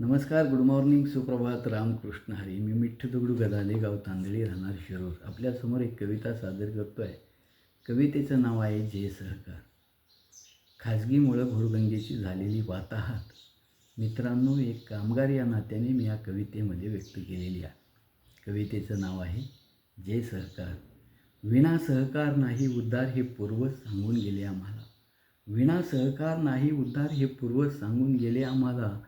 नमस्कार good morning सुप्रभात रामकृष्ण हरी. मी मिठ्ठ दगडू गदाले गाव तांदळी राहणार शिरूर आपल्यासमोर एक कविता सादर करतो आहे कवितेचं नाव आहे जे सहकार. खाजगीमुळं घोडगंगेची झालेली वाताहात. मित्रांनो एक कामगार या नात्याने मी या कवितेमध्ये व्यक्त केलेली आहे. कवितेचं नाव आहे जे सहकार. विना सहकार नाही उद्धार हे पूर्वज सांगून गेले आम्हाला. विना सहकार नाही उद्धार हे पूर्वज सांगून गेले आम्हाला.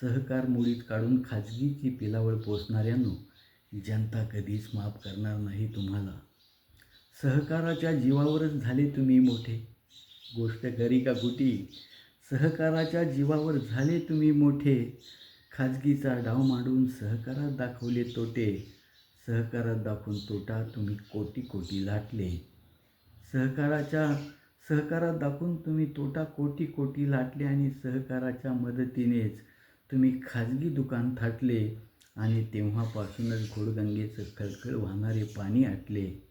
सहकार मोडीत काढून खाजगीची पिलावळ पोचणाऱ्यांनो जनता कधीच माफ करणार नाही तुम्हाला. सहकाराच्या जीवावरच झाले तुम्ही मोठे. गोष्ट खरी का कुटी सहकाराच्या जीवावर झाले तुम्ही मोठे. खाजगीचा डाव मांडून सहकारात दाखवले तोटे. सहकारात दाखवून तोटा तुम्ही कोटी कोटी लाटले. सहकाराच्या सहकारात दाखवून तुम्ही तोटा कोटी कोटी लाटले आणि सहकाराच्या मदतीनेच तुम्ही खाजगी दुकान थाटले आणि तेव्हापासूनच घोडगंगेचं खळखळ वाहणारे पाणी आटले.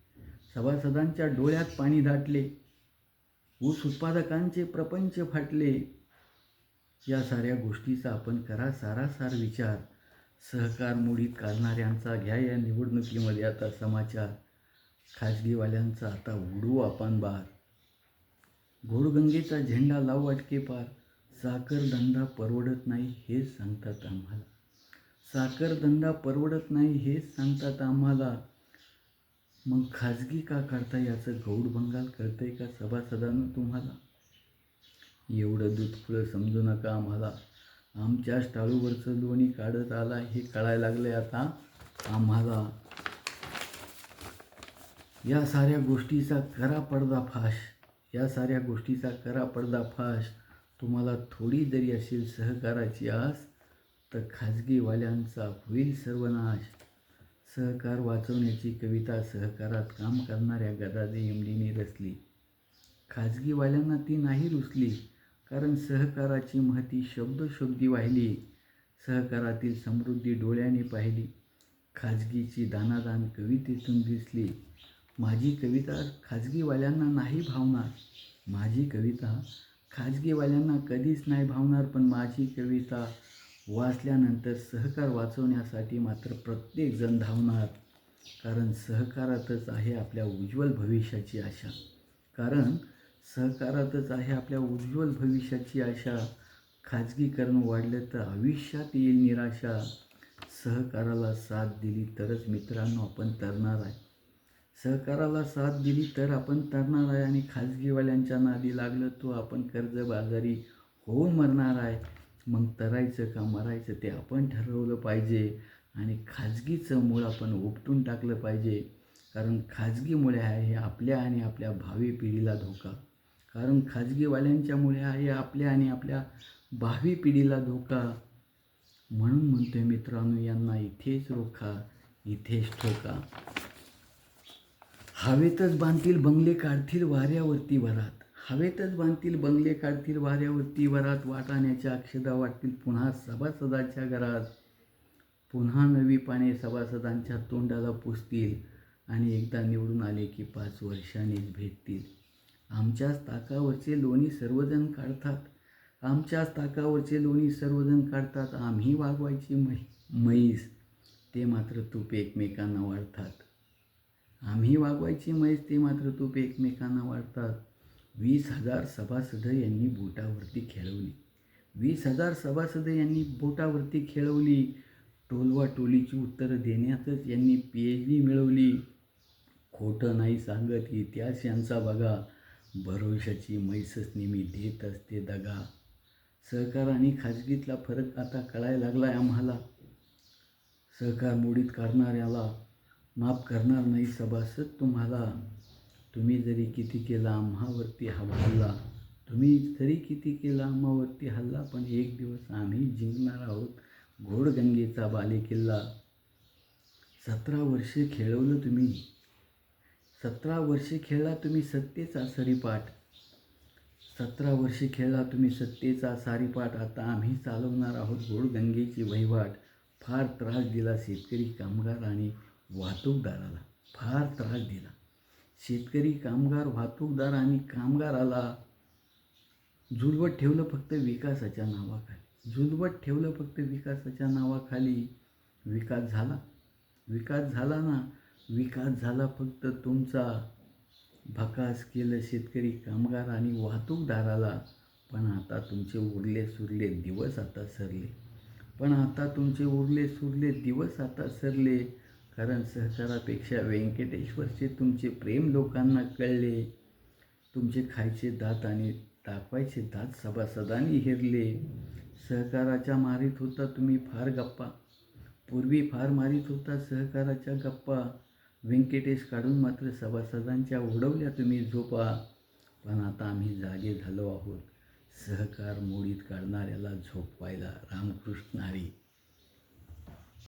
सभासदांच्या डोळ्यात पाणी दाटले. ऊस उत्पादकांचे प्रपंच फाटले. या साऱ्या गोष्टीचा आपण करा सारासार विचार. सहकार मोडीत काढणाऱ्यांचा घ्या या निवडणुकीमध्ये आता समाचार. खाजगीवाल्यांचा आता उडू आपण बार. घोडगंगेचा झेंडा लावू अटके पार. साखरधंदा परवडत नाही हे सांगतात आम्हाला. साखरधंदा परवडत नाही हेच सांगतात आम्हाला. मग खाजगी का करता याचं गौड करतंय का सभासदांना तुम्हाला? एवढं दूध फुलं समजू नका आम्हाला. आमच्याच टाळूवरचं लोणी काढत आला हे कळायला लागलं आता आम्हाला. या साऱ्या गोष्टीचा करा पडदाफाश. या साऱ्या गोष्टीचा करा पडदाफाश. तुम्हाला थोडी जरी असेल सहकाराची आस तर खाजगीवाल्यांचा होईल सर्वनाश. सहकार वाचवण्याची कविता सहकारात काम करणाऱ्या गदादे एमडीने रचली. खाजगीवाल्यांना ती नाही रुचली कारण सहकाराची महती शब्दशब्दी वाहिली. सहकारातील समृद्धी डोळ्याने पाहिली. खाजगीची दानादान कवितेतून दिसली. माझी कविता खाजगीवाल्यांना नाही भावणार. माझी कविता खाजगीवाल्यांना कधीच नाही भावणार पण माझी कविता वाचल्यानंतर सहकार वाचवण्यासाठी मात्र प्रत्येकजण धावणार. कारण सहकारातच आहे आपल्या उज्ज्वल भविष्याची आशा. कारण सहकारातच आहे आपल्या उज्ज्वल भविष्याची आशा. खाजगीकरण वाढलं तर आयुष्यात येईल निराशा. सहकाराला साथ दिली तरच मित्रांनो आपण तरणार आहे. सहकाराला साथ दिली तर आपण तरणार आहे आणि खाजगीवाल्यांच्या नादी लागलं तो आपण कर्जबाजारी होऊन मरणार आहे. मग तरायचं का मरायचं ते आपण ठरवलं पाहिजे आणि खाजगीचं मूळ आपण उपटून टाकलं पाहिजे. कारण खाजगीमुळे आहे हे आपल्या आणि आपल्या भावी पिढीला धोका. कारण खाजगीवाल्यांच्यामुळे आहे आपल्या आणि आपल्या भावी पिढीला धोका. म्हणून म्हणतोय मित्रांनो यांना इथेच रोखा इथेच ठोका. हवेतच बांधतील बंगले काढतील वाऱ्यावरती वरात. हवेतच बांधतील बंगले काढतील वाऱ्यावरती वरात. वाटाण्याच्या अक्षदा वाटतील पुन्हा सभासदाच्या घरात. पुन्हा नवी पाने सभासदांच्या तोंडाला पुसतील आणि एकदा निवडून आले की पाच वर्षांनीच भेटतील. आमच्याच ताकावरचे लोणी सर्वजण काढतात. आमच्याच ताकावरचे लोणी सर्वजण काढतात. आम्ही वागवायची मै म्हैस ते मात्र तूप एकमेकांना वाढतात. आम्ही वागवायची मैस ते मात्र तूप एकमेकांना वाढतात. वीस हजार सभासद यांनी बोटावरती खेळवली. वीस हजार सभासद यांनी बोटावरती खेळवली. टोलवा टोलीची उत्तरं देण्यातच यांनी पी एच डी मिळवली. खोटं नाही सांगत इतिहास यांचा बघा. भरोशाची मैसच नेहमी देत असते दगा. सहकार आणि खाजगीतला फरक आता कळायला लागला आहे आम्हाला. सहकार मोडीत काढणाऱ्याला माफ करणार नाही सभासद. तुम्हाला तुम्ही जरी किती केला आम्हावरती हवा हल्ला तुम्ही जरी किती केला आम्हावरती हल्ला पण एक दिवस आम्ही जिंकणार आहोत. घोडगंगेचा बालेकिल्ला. सतरा वर्षे खेळवलं तुम्ही. सतरा वर्षे खेळला तुम्ही सत्तेचा सरीपाठ. सतरा वर्षे खेळला तुम्ही सत्तेचा सारीपाठ. आता आम्ही चालवणार आहोत घोडगंगेची वहिवाट. फार त्रास दिला शेतकरी कामगार आणि वाहतूकदाराला फार त्रास दिला. शेतकरी कामगार वाहतूकदार आणि कामगाराला झुलवत ठेवलं फक्त विकासाच्या नावाखाली. झुलवत ठेवलं फक्त विकासाच्या नावाखाली विकास झाला. विकास झाला ना विकास झाला फक्त तुमचा भकास केलं शेतकरी कामगार आणि वाहतूकदाराला. पण आता तुमचे उरले सुरले दिवस आता सरले. पण आता तुमचे उरले सुरले दिवस आता सरले. कारण सहकारापेक्षा व्यंकटेश्वरचे तुमचे प्रेम लोकांना कळले. तुमचे खायचे दात आणि दाखवायचे दात सभासदांनी हिरले. सहकाराच्या मारीत होता तुम्ही फार गप्पा. पूर्वी फार मारीत होता सहकाराच्या गप्पा. व्यंकटेश काढून मात्र सभासदांच्या उडवल्या तुम्ही झोपा. पण आता आम्ही जागे झालो आहोत. सहकार मोडीत काढणाऱ्याला झोपवायला रामकृष्ण हरी